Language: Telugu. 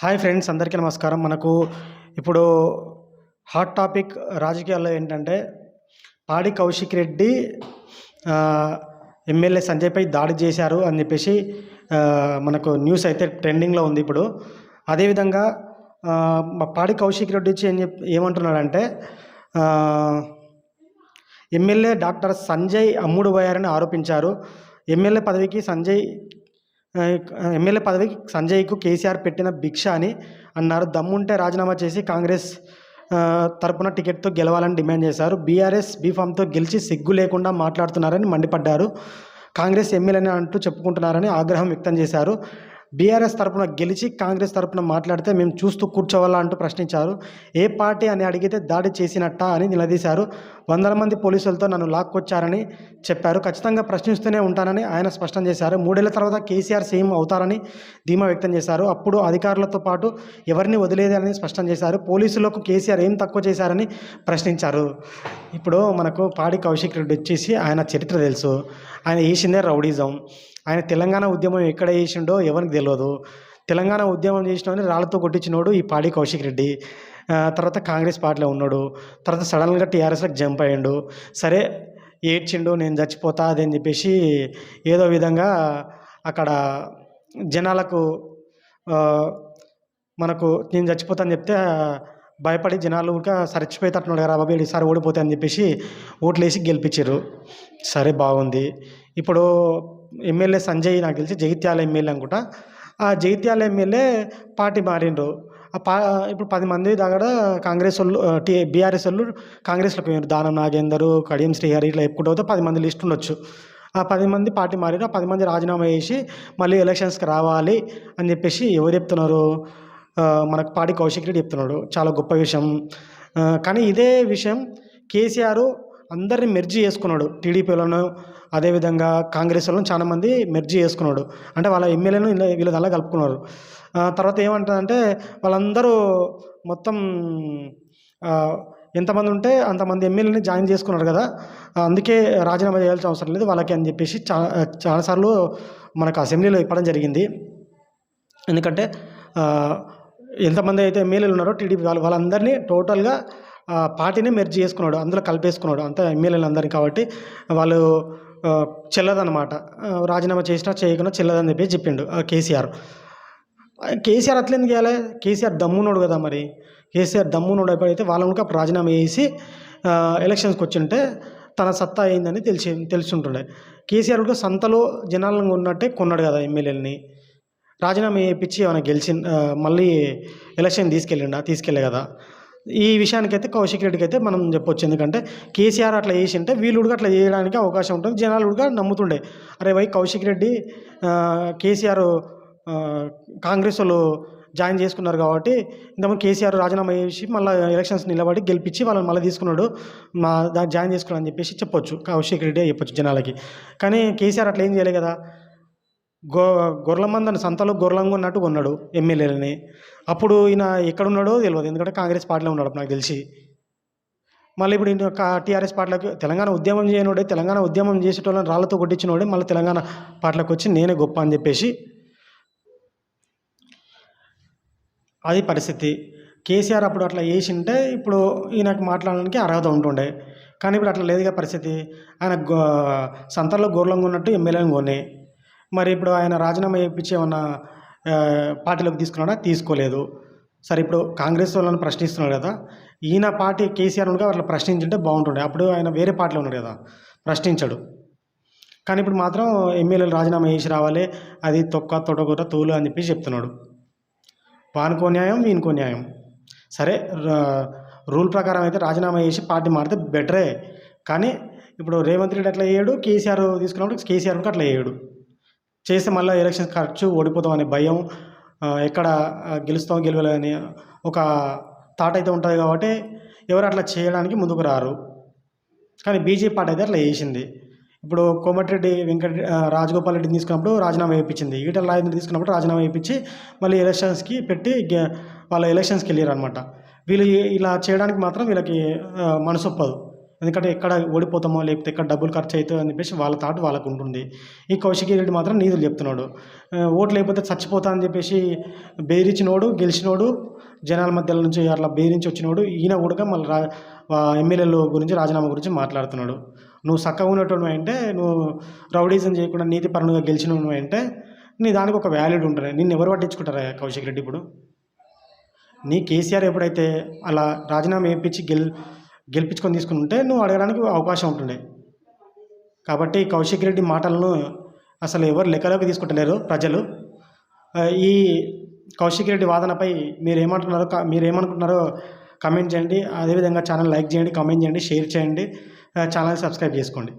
హాయ్ ఫ్రెండ్స్ అందరికీ నమస్కారం. మనకు ఇప్పుడు హాట్ టాపిక్ రాజకీయాల్లో ఏంటంటే పాడి కౌశిక్ రెడ్డి ఎమ్మెల్యే సంజయ్పై దాడి చేశారు అని చెప్పేసి మనకు న్యూస్ అయితే ట్రెండింగ్లో ఉంది ఇప్పుడు. అదేవిధంగా మా పాడి కౌశిక్ రెడ్డి వచ్చి ఏం చెప్ ఏమంటున్నాడంటే ఎమ్మెల్యే డాక్టర్ సంజయ్ అమ్ముడు పోయారని ఆరోపించారు. ఎమ్మెల్యే పదవికి సంజయ్ ఎమ్మెల్యే పదవికి సంజయ్కు కేసీఆర్ పెట్టిన భిక్ష అని అన్నారు. దమ్ముంటే రాజీనామా చేసి కాంగ్రెస్ తరపున టికెట్తో గెలవాలని డిమాండ్ చేశారు. బీఆర్ఎస్ బీఫామ్తో గెలిచి సిగ్గు లేకుండా మాట్లాడుతున్నారని మండిపడ్డారు. కాంగ్రెస్ ఎమ్మెల్యేని అంటూ చెప్పుకుంటున్నారని ఆగ్రహం వ్యక్తం చేశారు. బీఆర్ఎస్ తరపున గెలిచి కాంగ్రెస్ తరపున మాట్లాడితే మేము చూస్తూ కూర్చోవాలా అంటూ ప్రశ్నించారు. ఏ పార్టీ అని అడిగితే దాడి చేసినట్టా అని నిలదీశారు. వందల మంది పోలీసులతో నన్ను లాక్కొచ్చారని చెప్పారు. ఖచ్చితంగా ప్రశ్నిస్తూనే ఉంటానని ఆయన స్పష్టం చేశారు. మూడేళ్ళ తర్వాత కేసీఆర్ సీఎం అవుతారని ధీమా వ్యక్తం చేశారు. అప్పుడు అధికారులతో పాటు ఎవరిని వదిలేదని స్పష్టం చేశారు. పోలీసులకు కేసీఆర్ ఏం తక్కువ చేశారని ప్రశ్నించారు. ఇప్పుడు మనకు పాడి కౌశిక్ రెడ్డి వచ్చేసి ఆయన చరిత్ర తెలుసు. ఆయన వేసిందే రౌడీజం. ఆయన తెలంగాణ ఉద్యమం ఎక్కడ చేసిండో ఎవరికి తెలియదు తెలంగాణ ఉద్యమం చేసినవని రాళ్ళతో కొట్టించినోడు ఈ పాడి కౌశిక్ రెడ్డి. తర్వాత కాంగ్రెస్ పార్టీలో ఉన్నాడు. తర్వాత సడన్గా టీఆర్ఎస్లోకి జంప్ అయ్యిండు. సరే ఏడ్చిండు నేను చచ్చిపోతా అది అని చెప్పేసి ఏదో విధంగా అక్కడ జనాలకు మనకు నేను చచ్చిపోతా అని చెప్తే భయపడి జనాలు కూడా సరిచిపోయేటట్టున్నాడు కదా బాబు ఈసారి ఓడిపోతాయని చెప్పేసి ఓట్లేసి గెలిపించారు సరే బాగుంది. ఇప్పుడు ఎమ్మెల్యే సంజయ్ నాకు తెలిసి జగిత్యాల ఎమ్మెల్యే అనుకుంటా. ఆ జగిత్యాల ఎమ్మెల్యే పార్టీ మారిండ్రు. ఆ పా ఇప్పుడు పది మంది దగ్గర కాంగ్రెస్ వాళ్ళు టీ బీఆర్ఎస్ వాళ్ళు కాంగ్రెస్లో పోయినారు దానం నాగేందర్ కడియం శ్రీహరి ఇట్లా చెప్పుకుంటూ పోతే పది మంది లిస్ట్ ఉండొచ్చు. ఆ పది మంది పార్టీ మారిన ఆ పది మంది రాజీనామా చేసి మళ్ళీ ఎలక్షన్స్కి రావాలి అని చెప్పేసి ఎవరు చెప్తున్నారు? మనకు పాడి కౌశిక్ రెడ్డి చెప్తున్నాడు. చాలా గొప్ప విషయం. కానీ ఇదే విషయం కేసీఆర్ అందరిని మెర్జీ చేసుకున్నాడు. టీడీపీలను అదేవిధంగా కాంగ్రెస్ వాళ్ళను చాలామంది మెర్జీ చేసుకున్నాడు. అంటే వాళ్ళ ఎమ్మెల్యేను వీళ్ళ వీళ్ళ దానిలో కలుపుకున్నారు. తర్వాత ఏమంటుందంటే వాళ్ళందరూ మొత్తం ఎంతమంది ఉంటే అంతమంది ఎమ్మెల్యేని జాయిన్ చేసుకున్నారు కదా. అందుకే రాజీనామా చేయాల్సిన అవసరం లేదు వాళ్ళకి అని చెప్పేసి చా చాలాసార్లు మనకు అసెంబ్లీలో ఇవ్వడం జరిగింది. ఎందుకంటే ఎంతమంది అయితే ఎమ్మెల్యేలు ఉన్నారో టీడీపీ వాళ్ళు వాళ్ళందరినీ టోటల్గా పార్టీని మెర్జ్ చేసుకున్నాడు అందులో కలిపేసుకున్నాడు అంతా ఎమ్మెల్యేలు అందరినీ కాబట్టి వాళ్ళు చెల్లదనమాట రాజీనామా చేసినా చేయకుండా చెల్లదని చెప్పి చెప్పిండు కేసీఆర్. కేసీఆర్ అట్లా ఎందుకు చేయాలి? కేసీఆర్ దమ్మునోడు కదా మరి. కేసీఆర్ దమ్మునోడు ఎప్పుడైతే వాళ్ళని అప్పుడు రాజీనామా చేసి ఎలక్షన్స్కి వచ్చింటే తన సత్తా అయిందని తెలిసి తెలుసుంటుండే. కేసీఆర్ కూడా సంతలో జనాలను ఉన్నట్టే కొన్నాడు కదా ఎమ్మెల్యేలని. రాజీనామా చేయించి ఏమైనా గెలిచి మళ్ళీ ఎలక్షన్ తీసుకెళ్ళిండా తీసుకెళ్ళే కదా. ఈ విషయానికైతే కౌశిక్ రెడ్డికి అయితే మనం చెప్పొచ్చు. ఎందుకంటే కేసీఆర్ అట్లా చేసింటే వీళ్ళు కూడా అట్లా చేయడానికి అవకాశం ఉంటుంది. జనాలు కూడా నమ్ముతుండే. అరే వై కౌశిక్ రెడ్డి కేసీఆర్ కాంగ్రెస్ వాళ్ళు జాయిన్ చేసుకున్నారు కాబట్టి ఇంతకుముందు కేసీఆర్ రాజీనామా చేసి మళ్ళీ ఎలక్షన్స్ నిలబడి గెలిపించి వాళ్ళని మళ్ళీ తీసుకున్నాడు. మా దాన్ని జాయిన్ చేసుకున్నాడు అని చెప్పేసి చెప్పొచ్చు. కౌశిక్ రెడ్డి చెప్పొచ్చు జనాలకి. కానీ కేసీఆర్ అట్లా ఏం చేయలేదు కదా. గో గొర్రెల మందని సంతలో గొర్రెలంగా ఉన్నట్టు కొన్నాడు ఎమ్మెల్యేలని. అప్పుడు ఈయన ఎక్కడ ఉన్నాడో తెలియదు ఎందుకంటే కాంగ్రెస్ పార్టీలో ఉన్నాడు నాకు తెలిసి. మళ్ళీ ఇప్పుడు ఈయన టీఆర్ఎస్ పార్టీలకు తెలంగాణ ఉద్యమం చేయనోడే తెలంగాణ ఉద్యమం చేసేటోళ్ళని రాళ్ళతో కొట్టించినోడే మళ్ళీ తెలంగాణ పార్టీలకు వచ్చి నేనే గొప్ప అని చెప్పేసి అది పరిస్థితి. కేసీఆర్ అప్పుడు అట్లా చేసింటే ఇప్పుడు ఈయనకు మాట్లాడడానికి అర్హత ఉంటుండే. కానీ ఇప్పుడు అట్లా లేదుగా పరిస్థితి. ఆయన గో సంతలో గోర్లంగా ఉన్నట్టు ఎమ్మెల్యేని కొనే మరి ఇప్పుడు ఆయన రాజీనామా చేయించి ఏమన్నా పార్టీలోకి తీసుకున్నాడా? తీసుకోలేదు. సరే ఇప్పుడు కాంగ్రెస్ వాళ్ళని ప్రశ్నిస్తున్నాడు కదా. ఈయన పార్టీ కేసీఆర్ ఉండగా అట్లా ప్రశ్నించుంటే బాగుంటుండే. అప్పుడు ఆయన వేరే పార్టీలో ఉన్నాడు కదా. ప్రశ్నించాడు. కానీ ఇప్పుడు మాత్రం ఎమ్మెల్యేలు రాజీనామా చేసి రావాలి. అది తొక్క తొడగుర తోలు అని చెప్పి చెప్తున్నాడు. వానికో న్యాయం వీనికో న్యాయం. సరే రూల్ ప్రకారం అయితే రాజీనామా చేసి పార్టీ మారితే బెటరే. కానీ ఇప్పుడు రేవంత్ రెడ్డి అట్లా చేయడు. కేసీఆర్ తీసుకున్నప్పుడు కేసీఆర్ కూడా అట్లా చేయడు. చేస్తే మళ్ళీ ఎలక్షన్స్ ఖర్చు ఓడిపోతాం అనే భయం ఎక్కడ గెలుస్తాం గెలవలేని ఒక థాట్ అయితే ఉంటుంది కాబట్టి ఎవరు అట్లా చేయడానికి ముందుకు రారు. కానీ బీజేపీ పార్టీ అయితే అట్లా చేసింది. ఇప్పుడు కోమటిరెడ్డి వెంకట రాజగోపాల్ రెడ్డిని తీసుకున్నప్పుడు రాజీనామా వేయించింది ఈటల రాజేంద్ర తీసుకున్నప్పుడు రాజీనామా వేయించి మళ్ళీ ఎలక్షన్స్కి పెట్టి గె- వాళ్ళ ఎలక్షన్స్కి వెళ్ళారు అనమాట వీళ్ళు ఇలా చేయడానికి మాత్రం వీళ్ళకి మనసొప్పదు ఎందుకంటే ఎక్కడ ఓడిపోతామో లేకపోతే ఎక్కడ డబ్బులు ఖర్చు అవుతాయో అని చెప్పేసి వాళ్ళ థాట్ వాళ్ళకు ఉంటుంది. ఈ కౌశికి రెడ్డి మాత్రం నీతులు చెప్తున్నాడు. ఓటు ఓట్లు లేకపోతే చచ్చిపోతా అని చెప్పేసి బెదిరించినోడు గెలిచినోడు జనాల మధ్యలో నుంచి అట్లా బెదిరించి వచ్చినోడు ఈయన కూడా మళ్ళీ రా ఎమ్మెల్యేల గురించి రాజీనామా గురించి మాట్లాడుతున్నాడు. నువ్వు చక్కగా ఉన్నటువంటి అంటే నువ్వు రౌడీజం చేయకుండా నీతిపరంగా గెలిచిన అంటే నీ దానికి ఒక వాల్యూడ్ ఉంటుంది. నిన్ను ఎవరు పట్టించుకుంటారా కౌశిక్ రెడ్డి ఇప్పుడు? నీ కేసీఆర్ ఎప్పుడైతే అలా రాజీనామా వేయించి గెల్ గెలిపించుకొని తీసుకుని ఉంటే నువ్వు అడగడానికి అవకాశం ఉంటుండే. కాబట్టి కౌశిక్ రెడ్డి మాటలను అసలు ఎవరు లెక్కలోకి తీసుకుంటలేరు ప్రజలు. ఈ కౌశిక్ రెడ్డి వాదనపై మీరు ఏమంటున్నారో మీరు ఏమనుకుంటున్నారో కమెంట్ చేయండి. అదేవిధంగా ఛానల్ లైక్ చేయండి కమెంట్ చేయండి షేర్ చేయండి. ఛానల్ సబ్స్క్రైబ్ చేసుకోండి.